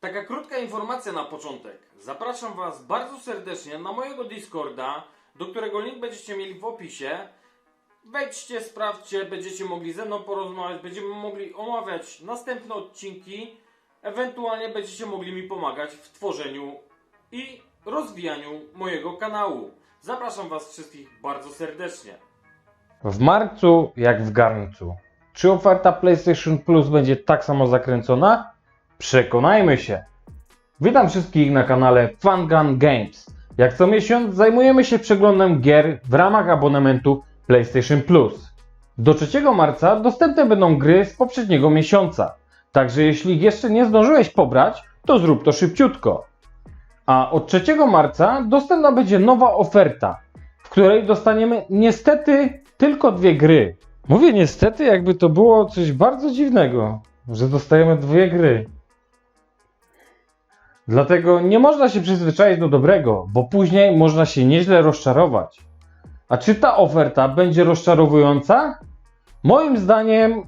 Taka krótka informacja na początek. Zapraszam Was bardzo serdecznie na mojego Discorda, do którego link będziecie mieli w opisie. Wejdźcie, sprawdźcie, będziecie mogli ze mną porozmawiać, będziemy mogli omawiać następne odcinki. Ewentualnie będziecie mogli mi pomagać w tworzeniu i rozwijaniu mojego kanału. Zapraszam Was wszystkich bardzo serdecznie. W marcu jak w garncu. Czy oferta PlayStation Plus będzie tak samo zakręcona? Przekonajmy się. Witam wszystkich na kanale FunGun Games. Jak co miesiąc zajmujemy się przeglądem gier w ramach abonamentu PlayStation Plus. Do 3 marca dostępne będą gry z poprzedniego miesiąca. Także jeśli jeszcze nie zdążyłeś pobrać, to zrób to szybciutko. A od 3 marca dostępna będzie nowa oferta, w której dostaniemy niestety tylko dwie gry. Mówię niestety, jakby to było coś bardzo dziwnego, że dostajemy dwie gry. Dlatego nie można się przyzwyczaić do dobrego, bo później można się nieźle rozczarować. A czy ta oferta będzie rozczarowująca? Moim zdaniem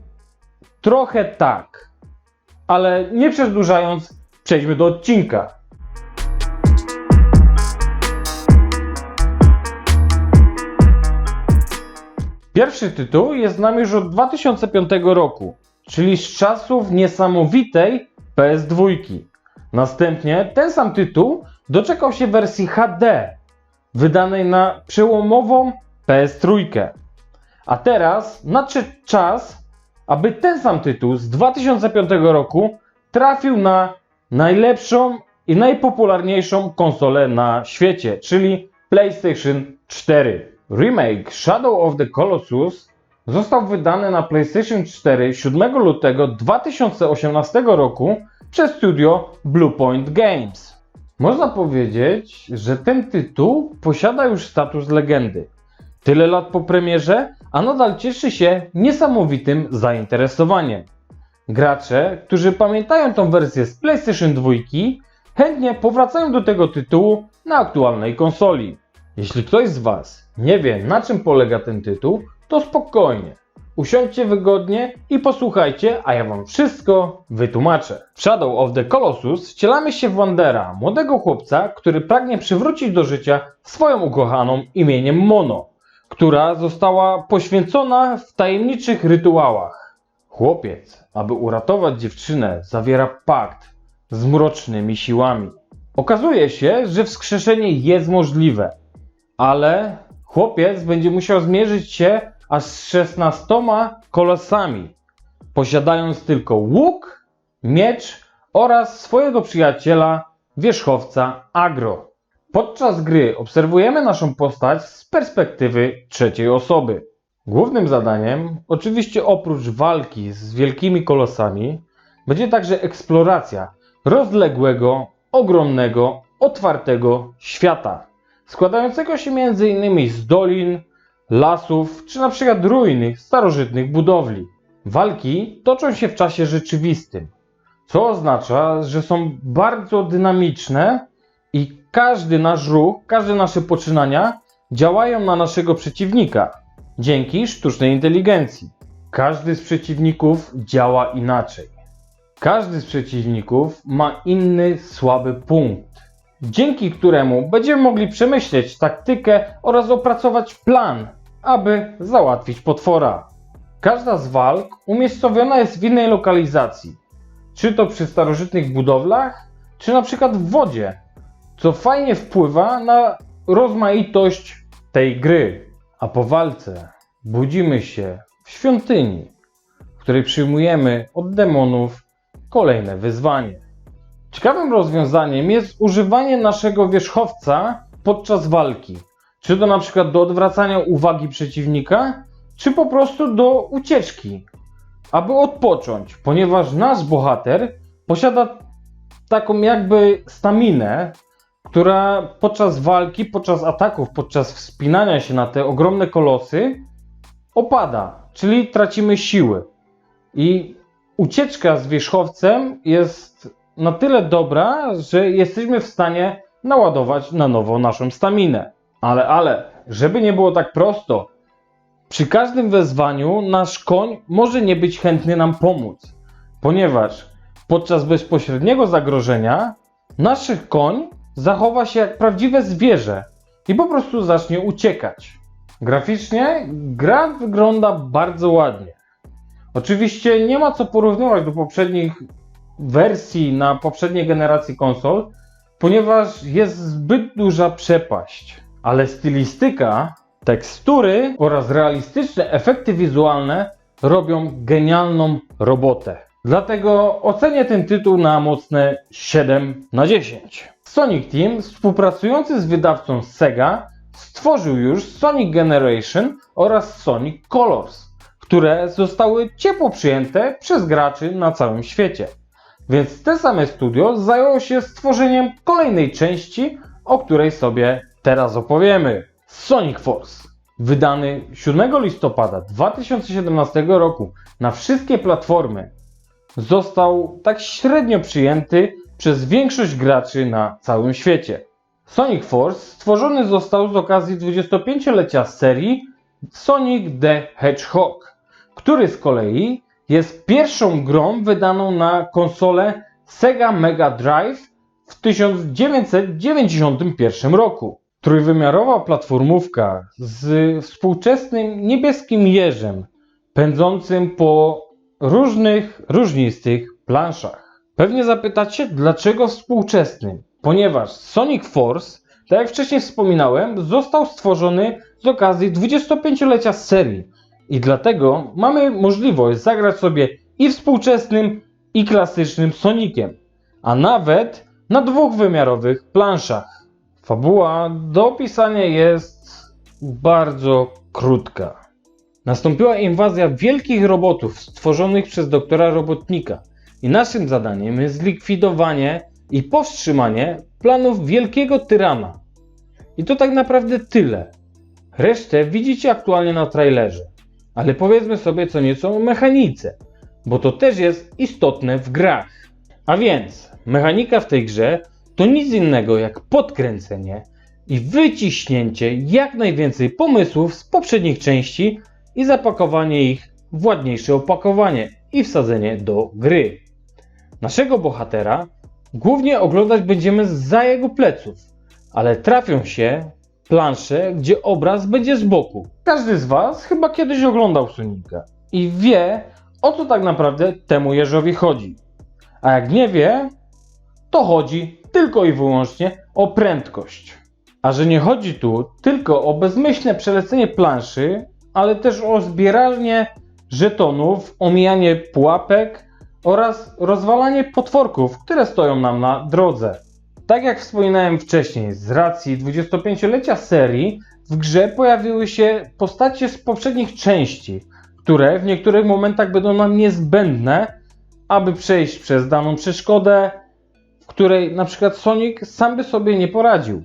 trochę tak. Ale nie przedłużając, przejdźmy do odcinka. Pierwszy tytuł jest z nami już od 2005 roku, czyli z czasów niesamowitej PS2. Następnie ten sam tytuł doczekał się wersji HD, wydanej na przełomową PS3. A teraz nadszedł czas, aby ten sam tytuł z 2005 roku trafił na najlepszą i najpopularniejszą konsolę na świecie, czyli PlayStation 4. Remake Shadow of the Colossus został wydany na PlayStation 4 7 lutego 2018 roku przez studio Bluepoint Games. Można powiedzieć, że ten tytuł posiada już status legendy. Tyle lat po premierze, a nadal cieszy się niesamowitym zainteresowaniem. Gracze, którzy pamiętają tą wersję z PlayStation 2, chętnie powracają do tego tytułu na aktualnej konsoli. Jeśli ktoś z Was nie wie, na czym polega ten tytuł, to spokojnie. Usiądźcie wygodnie i posłuchajcie, a ja Wam wszystko wytłumaczę. W Shadow of the Colossus wcielamy się w Wandera, młodego chłopca, który pragnie przywrócić do życia swoją ukochaną imieniem Mono, która została poświęcona w tajemniczych rytuałach. Chłopiec, aby uratować dziewczynę, zawiera pakt z mrocznymi siłami. Okazuje się, że wskrzeszenie jest możliwe, ale chłopiec będzie musiał zmierzyć się aż z 16 kolosami, posiadając tylko łuk, miecz oraz swojego przyjaciela, wierzchowca Agro. Podczas gry obserwujemy naszą postać z perspektywy trzeciej osoby. Głównym zadaniem, oczywiście oprócz walki z wielkimi kolosami, będzie także eksploracja rozległego, ogromnego, otwartego świata, składającego się m.in. z dolin, lasów czy na przykład ruiny starożytnych budowli. Walki toczą się w czasie rzeczywistym, co oznacza, że są bardzo dynamiczne i każdy nasz ruch, każde nasze poczynania działają na naszego przeciwnika dzięki sztucznej inteligencji. Każdy z przeciwników działa inaczej. Każdy z przeciwników ma inny słaby punkt, dzięki któremu będziemy mogli przemyśleć taktykę oraz opracować plan, aby załatwić potwora. Każda z walk umiejscowiona jest w innej lokalizacji, czy to przy starożytnych budowlach, czy na przykład w wodzie, co fajnie wpływa na rozmaitość tej gry. A po walce budzimy się w świątyni, w której przyjmujemy od demonów kolejne wyzwanie. Ciekawym rozwiązaniem jest używanie naszego wierzchowca podczas walki. Czy to na przykład do odwracania uwagi przeciwnika, czy po prostu do ucieczki, aby odpocząć, ponieważ nasz bohater posiada taką jakby staminę, która podczas walki, podczas ataków, podczas wspinania się na te ogromne kolosy opada, czyli tracimy siły. I ucieczka z wierzchowcem jest na tyle dobra, że jesteśmy w stanie naładować na nowo naszą staminę. Ale, ale, żeby nie było tak prosto, przy każdym wezwaniu nasz koń może nie być chętny nam pomóc, ponieważ Podczas bezpośredniego zagrożenia nasz koń zachowa się jak prawdziwe zwierzę i po prostu zacznie uciekać. Graficznie gra wygląda bardzo ładnie. Oczywiście nie ma co porównywać do poprzednich wersji na poprzedniej generacji konsol, ponieważ jest zbyt duża przepaść. Ale stylistyka, tekstury oraz realistyczne efekty wizualne robią genialną robotę. Dlatego ocenię ten tytuł na mocne 7 na 10. Sonic Team, współpracujący z wydawcą Sega, stworzył już Sonic Generation oraz Sonic Colors, które zostały ciepło przyjęte przez graczy na całym świecie. Więc te same studio zajęło się stworzeniem kolejnej części, o której sobie teraz opowiemy. Sonic Force. Wydany 7 listopada 2017 roku na wszystkie platformy, został tak średnio przyjęty przez większość graczy na całym świecie. Sonic Force stworzony został z okazji 25-lecia serii Sonic the Hedgehog, który z kolei jest pierwszą grą wydaną na konsolę Sega Mega Drive w 1991 roku. Trójwymiarowa platformówka z współczesnym niebieskim jeżem pędzącym po różnych, różnistych planszach. Pewnie zapytacie, dlaczego współczesnym? Ponieważ Sonic Force, tak jak wcześniej wspominałem, został stworzony z okazji 25-lecia serii i dlatego mamy możliwość zagrać sobie i współczesnym, i klasycznym Soniciem, a nawet na dwuwymiarowych planszach. Fabuła do opisania jest bardzo krótka. Nastąpiła inwazja wielkich robotów stworzonych przez doktora Robotnika i naszym zadaniem jest zlikwidowanie i powstrzymanie planów wielkiego tyrana. I to tak naprawdę tyle. Resztę widzicie aktualnie na trailerze. Ale powiedzmy sobie co nieco o mechanice, bo to też jest istotne w grach. A więc, mechanika w tej grze to nic innego jak podkręcenie i wyciśnięcie jak najwięcej pomysłów z poprzednich części i zapakowanie ich w ładniejsze opakowanie i wsadzenie do gry. Naszego bohatera głównie oglądać będziemy za jego pleców, ale trafią się plansze, gdzie obraz będzie z boku. Każdy z Was chyba kiedyś oglądał Sonika i wie, o co tak naprawdę temu jeżowi chodzi. A jak nie wie, to chodzi tylko i wyłącznie o prędkość. A że nie chodzi tu tylko o bezmyślne przelecenie planszy, ale też o zbieranie żetonów, omijanie pułapek oraz rozwalanie potworków, które stoją nam na drodze. Tak jak wspominałem wcześniej, z racji 25-lecia serii w grze pojawiły się postacie z poprzednich części, które w niektórych momentach będą nam niezbędne, aby przejść przez daną przeszkodę, której na przykład Sonic sam by sobie nie poradził.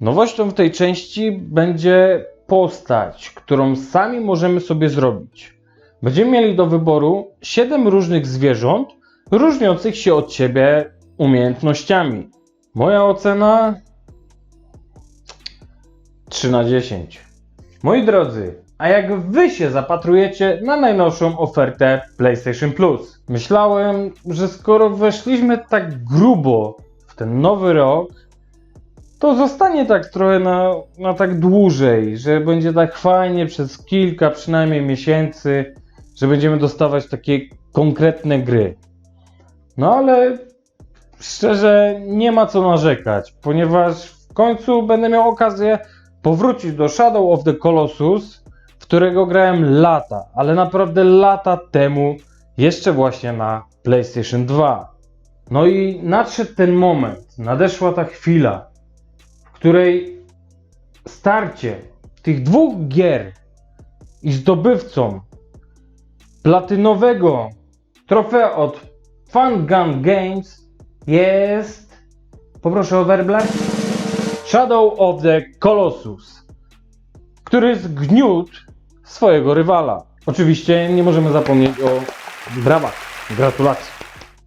Nowością w tej części będzie postać, którą sami możemy sobie zrobić. Będziemy mieli do wyboru 7 różnych zwierząt, różniących się od siebie umiejętnościami. Moja ocena 3 na 10. Moi drodzy, a jak wy się zapatrujecie na najnowszą ofertę PlayStation Plus? Myślałem, że skoro weszliśmy tak grubo w ten nowy rok, to zostanie tak trochę na, na tak dłużej, że będzie tak fajnie przez kilka przynajmniej miesięcy, że będziemy dostawać takie konkretne gry. No ale szczerze nie ma co narzekać, ponieważ w końcu będę miał okazję powrócić do Shadow of the Colossus, którego grałem lata, ale naprawdę lata temu, jeszcze właśnie na PlayStation 2. No i nadszedł ten moment, nadeszła ta chwila, w której starcie tych dwóch gier i zdobywcą platynowego trofea od Fun Gun Games jest. Poproszę o werble. Shadow of the Colossus, który zgniótł swojego rywala. Oczywiście nie możemy zapomnieć o brawach. Gratulacje.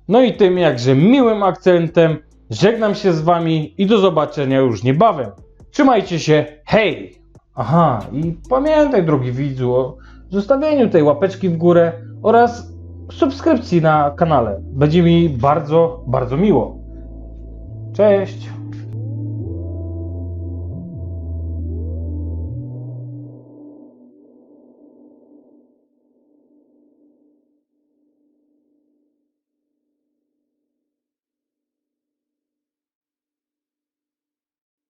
No i tym jakże miłym akcentem żegnam się z wami i do zobaczenia już niebawem. Trzymajcie się, hej! Aha, i pamiętaj drogi widzu o zostawieniu tej łapeczki w górę oraz subskrypcji na kanale. Będzie mi bardzo, bardzo miło. Cześć!